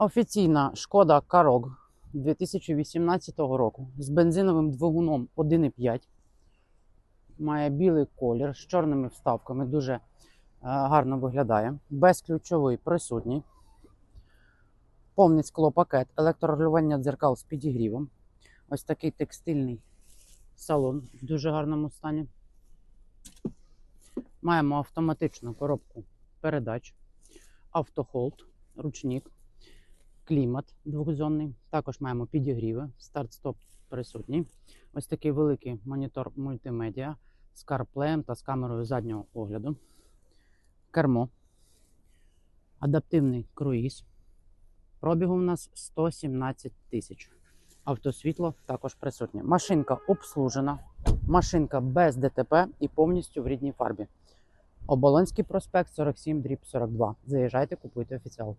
Офіційна шкода Карог 2018 року з бензиновим двигуном 1,5. Має білий колір з чорними вставками, дуже е, гарно виглядає. Безключовий присутній. Повний склопакет, електрорегулювання дзеркал з підігрівом. Ось такий текстильний салон в дуже гарному стані. Маємо автоматичну коробку передач, автохолд, ручник, клімат двохзонний. Також маємо підігріви, старт-стоп присутній. Ось такий великий монітор мультимедіа з CarPlay та з камерою заднього огляду. Кермо. Адаптивний круїз. Пробігу у нас 117 тисяч. Автосвітло також присутнє. Машинка обслужена, машинка без ДТП і повністю в рідній фарбі. Оболонський проспект 47 дріб 42. Заїжджайте, купуйте офіціал.